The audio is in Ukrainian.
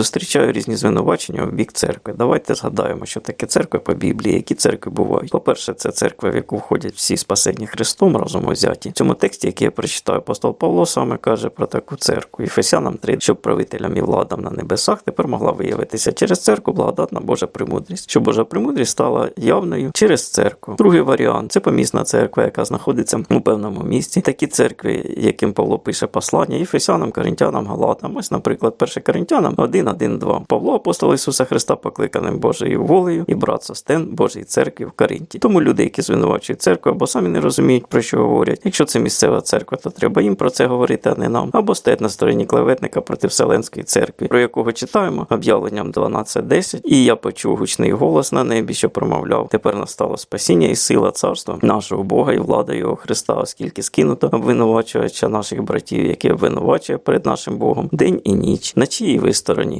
Зустрічаю різні звинувачення в бік церкви. Давайте згадаємо, що таке церква по Біблії, які церкви бувають. По-перше, це церква, в яку входять всі спасені Христом разом узяті. В цьому тексті, який я прочитаю, апостол Павло саме каже про таку церкву. Ефесянам 3, щоб правителям і владам на небесах тепер могла виявитися через церкву благодатна Божа премудрість, що Божа премудрість стала явною через церкву. Другий варіант це помісна церква, яка знаходиться у певному місці. Такі церкви, яким Павло пише послання, Ефесянам, Коринтянам, Галатам. Ось, наприклад, 1 Коринтянам 1, 1, 2. Павло, апостол Ісуса Христа, покликаним Божою волею і брат Состен Божої церкви в Коринті. Тому люди, які звинувачують церкву, або самі не розуміють, про що говорять. Якщо це місцева церква, то треба їм про це говорити, а не нам. Або стоять на стороні клеветника проти Вселенської церкви, про якого читаємо об'явленням 12.10. І я почув гучний голос на небі, що промовляв: тепер настало спасіння і сила царства нашого Бога і влада його Христа, оскільки скинуто обвинувачувача наших братів, які обвинувачує перед нашим Богом день і ніч. На чиїй ви стороні?